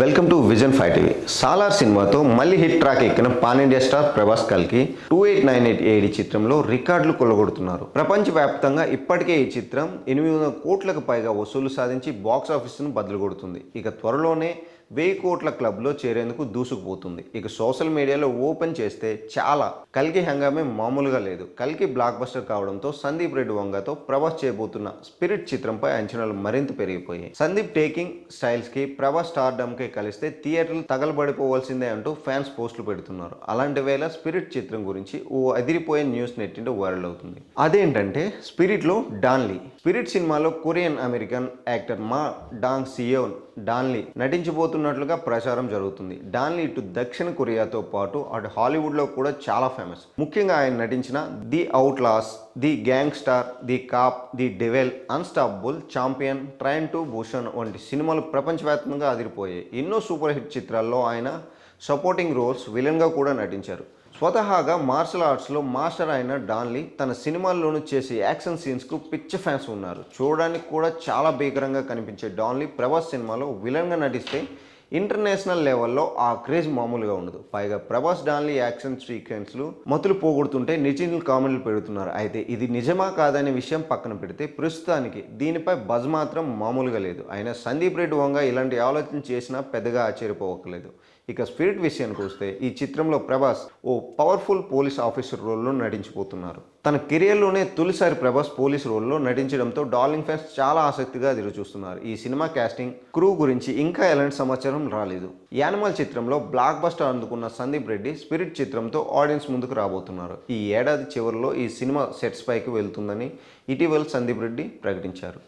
Welcome to vision five TV. Salaar సినిమాతో మళ్ళీ hit track ఎక్కిన పాన్ ఇండియా స్టార్ ప్రభాస్ కల్కి two eight nine eight AD చిత్రంలో రికార్డులు కొల్లగొడుతున్నారు. ప్రపంచవ్యాప్తంగా ఇప్పటికే ఈ చిత్రం ఎనిమిది వందల కోట్లకు పైగా వసూలు సాధించి బాక్స్ ఆఫీస్ను బదులు కొడుతుంది ఇక త్వరలోనే వెయ్యి కోట్ల క్లబ్లో చేరేందుకు దూసుకుపోతుంది. ఇక సోషల్ మీడియాలో ఓపెన్ చేస్తే చాలా. కల్కి హంగామే మామూలుగా లేదు. కల్కి బ్లాక్ బస్టర్ కావడంతో సందీప్ రెడ్డి వంగతో ప్రభాస్ చేయబోతున్న స్పిరిట్ చిత్రంపై అంచనాలు మరింత పెరిగిపోయాయి. సందీప్ టేకింగ్ స్టైల్స్కి ప్రభాస్ స్టార్డమ్కి కలిస్తే థియేటర్లు తగలబడిపోవాల్సిందే అంటూ ఫ్యాన్స్ పోస్టులు పెడుతున్నారు. అలాంటి వేళ స్పిరిట్ చిత్రం గురించి ఓ అదిరిపోయే న్యూస్ నెట్టింటే వైరల్ అవుతుంది. అదేంటంటే స్పిరిట్లో డాన్లీ. స్పిరిట్ సినిమాలో Korean American actor Ma Dong Seok Don Lee నటించబోతున్నట్లుగా ప్రచారం జరుగుతుంది. డాన్లీ ఇటు దక్షిణ కొరియాతో పాటు అటు హాలీవుడ్లో కూడా చాలా ఫేమస్. ముఖ్యంగా ఆయన నటించిన the outlaws the gangster the cop the devil unstoppable champion train to Busan వంటి సినిమాలు ప్రపంచవ్యాప్తంగా అదిరిపోయాయి. ఎన్నో సూపర్ హిట్ చిత్రాల్లో ఆయన సపోర్టింగ్ రోల్స్ విలన్గా కూడా నటించారు. స్వతహాగా మార్షల్ ఆర్ట్స్లో మాస్టర్ అయిన డాన్లీ తన సినిమాల్లోనూ చేసే యాక్షన్ సీన్స్కు పిచ్చ ఫ్యాన్స్ ఉన్నారు. చూడడానికి కూడా చాలా భీకరంగా కనిపించే డాన్లీ ప్రభాస్ సినిమాలో విలన్గా నటిస్తే ఇంటర్నేషనల్ లెవెల్లో ఆ క్రేజ్ మామూలుగా ఉండదు. పైగా ప్రభాస్ డాన్లీ యాక్షన్ సీక్వెన్స్లు మతులు పోగొడుతుంటే నిజిల్ కామెంట్లు పెడుతున్నారు. అయితే ఇది నిజమా కాదనే విషయం పక్కన పెడితే ప్రస్తుతానికి దీనిపై బజ్ మాత్రం మామూలుగా లేదు. అయినా సందీప్ రెడ్డి వంగ ఇలాంటి ఆలోచన చేసినా పెద్దగా ఆశ్చర్యపోవట్లేదు ఇక స్పిరిట్ విషయానికి వస్తే ఈ చిత్రంలో ప్రభాస్ ఓ పవర్ఫుల్ పోలీస్ ఆఫీసర్ రోల్లో నటించిపోతున్నారు తన కెరియర్లోనే తొలిసారి ప్రభాస్ పోలీస్ రోల్లో నటించడంతో డార్లింగ్ ఫ్యాన్స్ చాలా ఆసక్తిగా ఎదురు చూస్తున్నారు ఈ సినిమా కాస్టింగ్ క్రూ గురించి ఇంకా ఎలాంటి సమాచారం రాలేదు. యానిమల్ చిత్రంలో బ్లాక్ బస్టర్ అందుకున్న సందీప్ రెడ్డి స్పిరిట్ చిత్రంతో ఆడియన్స్ ముందుకు రాబోతున్నారు. ఈ ఏడాది చివరిలో ఈ సినిమా సెట్స్ పైకి వెళ్తుందని ఇటీవల సందీప్ రెడ్డి ప్రకటించారు.